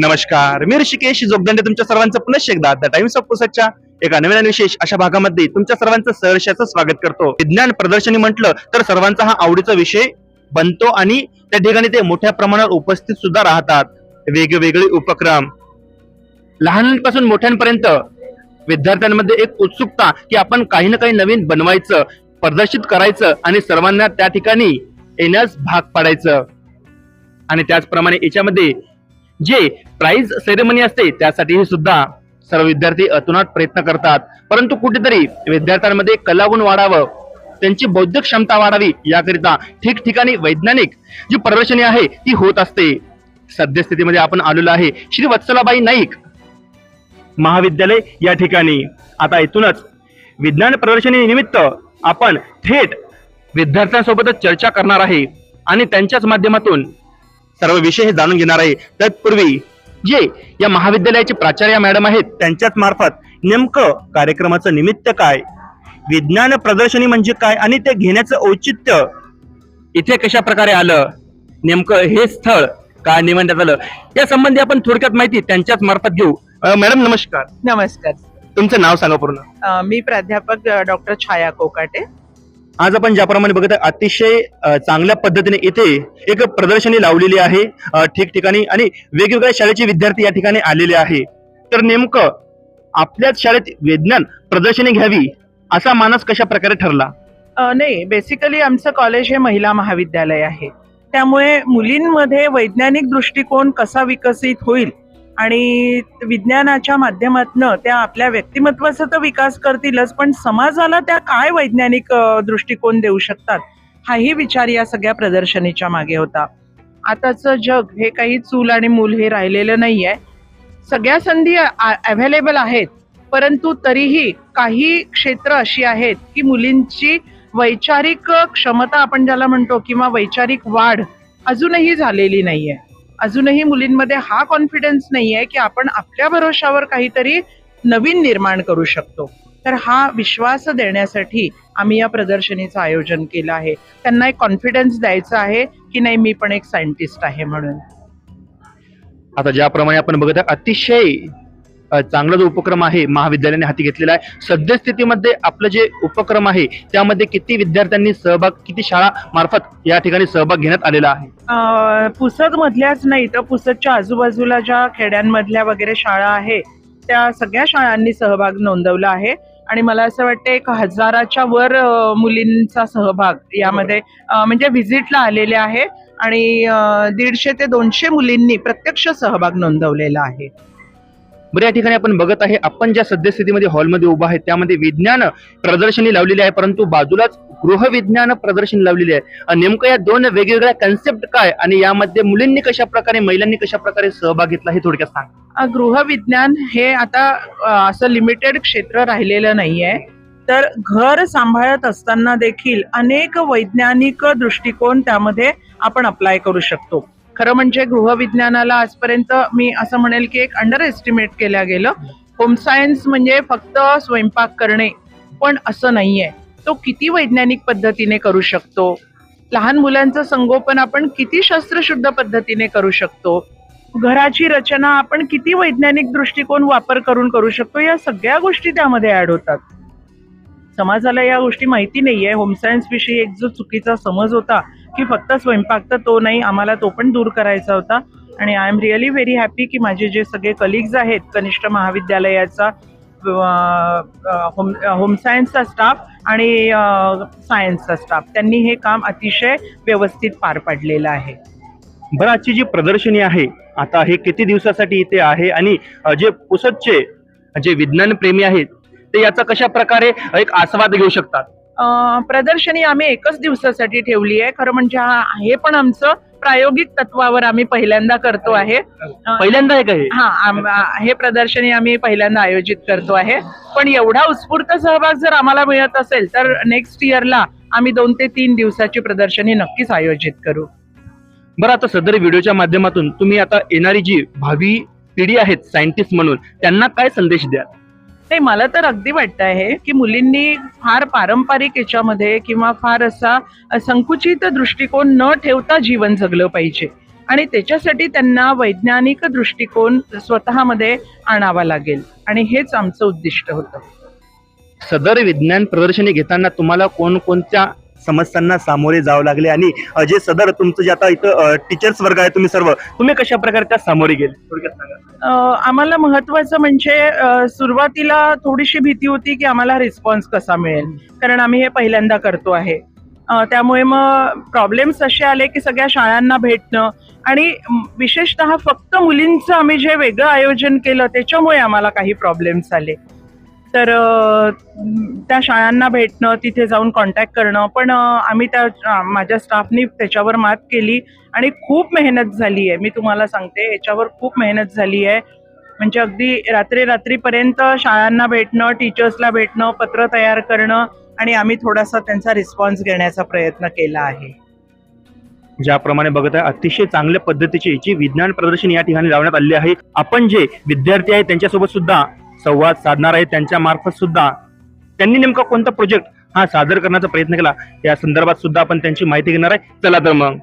नमस्कार. मी ऋषिकेश जोगदंडे तुमच्या सर्वांचं पुनश्च एकदा द टाइम्स ऑफ पुसतच्या एका नवीन आणि विशेष अशा भागामध्ये तुमच्या सर्वांचं सहर्षाचं स्वागत करतो. विज्ञान प्रदर्शनी म्हटलं तर सर्वांचा हा आवडीचा विषय बनतो आणि त्या ठिकाणी ते मोठ्या प्रमाणावर उपस्थित सुद्धा राहतात. वेगवेगळे उपक्रम. लहानांपासून मोठ्यांपर्यंत विद्यार्थ्यांमध्ये एक उत्सुकता की आपण काही ना काही नवीन बनवायचं प्रदर्शित करायचं आणि सर्वांना त्या ठिकाणी येण्यास भाग पाडायचं. आणि त्याचप्रमाणे याच्यामध्ये जे प्राइज सेरेमनी असते त्यासाठी सुद्धा सर्व विद्यार्थी अतुनाट प्रयत्न करतात. परंतु कुठेतरी विद्यार्थ्यांमध्ये कलागुण वाढावं त्यांची बौद्धिक क्षमता वाढावी याकरिता ठिकठिकाणी वैज्ञानिक जी प्रदर्शनी आहे ती होत असते. सद्यस्थितीमध्ये आपण आलेलो आहे श्री वत्सलाबाई नाईक महाविद्यालय या ठिकाणी. आता इथूनच विज्ञान प्रदर्शनी निमित्त आपण थेट विद्यार्थ्यांसोबतच चर्चा करणार आहे आणि त्यांच्याच माध्यमातून सर्व विषय हे जाणून घेणार आहे. तत्पूर्वी जे या महाविद्यालयाचे प्राचार्य मॅडम आहेत त्यांच्याच मार्फत नेमकं कार्यक्रमाचं निमित्त काय विज्ञान प्रदर्शनी म्हणजे काय आणि ते घेण्याचं औचित्य इथे कशा प्रकारे आलं नेमकं हे स्थळ का निवडण्यात आलं या संबंधी आपण थोडक्यात माहिती त्यांच्याच मार्फत घेऊ. अं, मॅडम नमस्कार. नमस्कार. तुमचं नाव सांगा पूर्ण. अ, मी प्राध्यापक डॉक्टर छाया कोकाटे. आज आपण ज्याप्रमाणे बघत आहे अतिशय चांगल्या पद्धतीने इथे एक प्रदर्शनी लावलेली आहे. ठिकठिकाणी आणि वेगवेगळ्या शाळेचे विद्यार्थी या ठिकाणी आलेले आहे. तर नेमकं आपल्याच शाळेत विज्ञान प्रदर्शनी घ्यावी असा मानस कशा प्रकारे ठरला नाही बेसिकली आमचं कॉलेज हे महिला महाविद्यालय आहे. त्यामुळे मुलींमध्ये वैज्ञानिक दृष्टिकोन कसा विकसित होईल आणि विज्ञानाच्या माध्यमातनं त्या आपल्या व्यक्तिमत्वाचा तर विकास करतीलच पण समाजाला त्या काय वैज्ञानिक दृष्टिकोन देऊ शकतात? हाही विचार या सगळ्या प्रदर्शनीच्या मागे होता. आताचं जग हे काही चूल आणि मूल हे राहिलेलं नाही आहे सगळ्या संधी अवेलेबल आहेत परंतु तरीही काही क्षेत्र अशी आहेत की मुलींची वैचारिक क्षमता आपण ज्याला म्हणतो किंवा वैचारिक वाढ अजूनही झालेली नाही आहे अजूनही मुलींमध्ये हा कॉन्फिडन्स नाही आहे की आपण आपल्या भरोशावर काहीतरी नवीन निर्माण करू शकतो. तर हा विश्वास देण्यासाठी आम्ही या प्रदर्शनीचं आयोजन केलं आहे. त्यांना एक कॉन्फिडन्स द्यायचा आहे की नाही मी पण एक सायंटिस्ट आहे म्हणून. आता ज्याप्रमाणे आपण बघत आहे अतिशय चांगला जो उपक्रम आहे महाविद्यालयाने हाती घेतलेला आहे. सद्यस्थितीमध्ये आपलं जे उपक्रम आहे त्यामध्ये किती विद्यार्थ्यांनी सहभाग किती शाळा मार्फत या ठिकाणी सहभाग घेण्यात आलेला आहे? पुसद मधल्याच नाही तर पुसदच्या आजूबाजूला ज्या खेड्यांमधल्या वगैरे शाळा आहे त्या सगळ्या शाळांनी सहभाग नोंदवला आहे. आणि मला असं वाटतं एक हजाराच्या वर मुलींचा सहभाग यामध्ये म्हणजे व्हिजिटला आलेले आहे. आणि दीडशे ते दोनशे मुलींनी प्रत्यक्ष सहभाग नोंदवलेला आहे. बरं या ठिकाणी आपण बघत आहे आपण ज्या सद्यस्थितीमध्ये हॉलमध्ये उभा आहे त्यामध्ये विज्ञान प्रदर्शनी लावलेली आहे परंतु बाजूलाच गृहविज्ञान प्रदर्शनी लावलेली आहे. नेमकं या दोन वेगवेगळ्या कन्सेप्ट काय आणि यामध्ये मुलींनी कशा प्रकारे महिलांनी कशा प्रकारे सहभाग घेतला हे थोडक्यात सांग. गृहविज्ञान हे आता असं लिमिटेड क्षेत्र राहिलेलं नाहीये. तर घर सांभाळत असताना देखील अनेक वैज्ञानिक दृष्टिकोन त्यामध्ये आपण अप्लाय करू शकतो. खरं म्हणजे गृहविज्ञानाला आजपर्यंत मी असं म्हणेल की एक अंडर एस्टिमेट केलं गेलं. होम सायन्स म्हणजे फक्त स्वयंपाक करणे पण असं नाहीये. तो किती वैज्ञानिक पद्धतीने करू शकतो? लहान मुलांचं संगोपन आपण किती शस्त्रशुद्ध पद्धतीने करू शकतो? घराची रचना आपण किती वैज्ञानिक दृष्टिकोन वापर करून करू शकतो? या सगळ्या गोष्टी त्यामध्ये ऍड होतात. समाजाला या गोष्टी माहिती नाहीये. होम सायन्स विषयी एक जो चुकीचा समज होता की फक्त स्वयंपाक तर तो नाही आम्हाला तो पण दूर करायचा होता. आणि I am really very happy की माझे जे सगळे कलिग्ज आहेत कनिष्ठ महाविद्यालयाचा होम होम सायन्सचा स्टाफ आणि सायन्सचा स्टाफ त्यांनी हे काम अतिशय व्यवस्थित पार पाडलेलं आहे. बरं आजची जी प्रदर्शनी आहे आता हे किती दिवसासाठी इथे आहे आणि जे पुसदचे जे विज्ञान प्रेमी आहेत ते याचा कशा प्रकारे एक आस्वाद घेऊ शकतात? प्रदर्शनी आम्ही एकच दिवसासाठी ठेवली आहे. खरं म्हणजे हा पण आमचं प्रायोगिक तत्वावर आम्ही पहिल्यांदा करतो आहे. पहिल्यांदा आहे का हे? हा आम- आ- हे प्रदर्शनी आम्ही पहिल्यांदा आयोजित करतो आहे. पण एवढा उत्स्फूर्त सहभाग जर आम्हाला मिळत असेल तर नेक्स्ट इयरला आम्ही दोन ते तीन दिवसाची प्रदर्शनी नक्कीच आयोजित करू. बरं आता सदर व्हिडिओच्या माध्यमातून तुम्ही आता येणारी जी भावी पिढी आहेत सायंटिस्ट म्हणून त्यांना काय संदेश द्या नाही मला तर अगदी वाटत आहे की मुलींनी फार पारंपरिक याच्यामध्ये किंवा फार असा संकुचित दृष्टिकोन न ठेवता जीवन जगलं पाहिजे. आणि त्याच्यासाठी त्यांना वैज्ञानिक दृष्टिकोन स्वतःमध्ये आणावा लागेल. आणि हेच आमचं उद्दिष्ट होतं. सदर विज्ञान प्रदर्शनी घेताना तुम्हाला कोणकोणत्या समस्यांना सामोरे जावं लागले आणि जे सदर तुमचं जे आता इथं टीचर्स वर्ग आहे तुम्ही सर्व तुम्ही कशा प्रकारे त्या सामोरे गेले? थोडक्यात सांगा. आम्हाला महत्वाचं म्हणजे सुरुवातीला थोडीशी भीती होती की आम्हाला रिस्पॉन्स कसा मिळेल. कारण आम्ही हे पहिल्यांदा करतो आहे. त्यामुळे मग प्रॉब्लेम्स असे आले की सगळ्या शाळांना भेटणं आणि विशेषतः फक्त मुलींचं आम्ही जे वेगळं आयोजन केलं त्याच्यामुळे आम्हाला काही प्रॉब्लेम्स आले. तर त्या शाळांना भेटणं तिथे जाऊन कॉन्टॅक्ट करणं. पण आम्ही त्या माझ्या स्टाफनी त्याच्यावर मात केली आणि खूप मेहनत झाली आहे मी तुम्हाला सांगते याच्यावर खूप मेहनत झाली आहे म्हणजे अगदी रात्री रात्रीपर्यंत शाळांना भेटणं टीचर्सला भेटणं पत्र तयार करणं आणि आम्ही थोडासा त्यांचा रिस्पॉन्स घेण्याचा प्रयत्न केला आहे. ज्याप्रमाणे बघत आहे अतिशय चांगल्या पद्धतीची जी विज्ञान प्रदर्शन या ठिकाणी लावण्यात आले आहे. आपण जे विद्यार्थी आहेत त्यांच्यासोबत सुद्धा संवाद साधणार आहे त्यांच्या मार्फत सुद्धा. त्यांनी नेमका कोणता प्रोजेक्ट हा सादर करण्याचा प्रयत्न केला? या संदर्भात सुद्धा आपण त्यांची माहिती घेणार आहे. चला तर मग.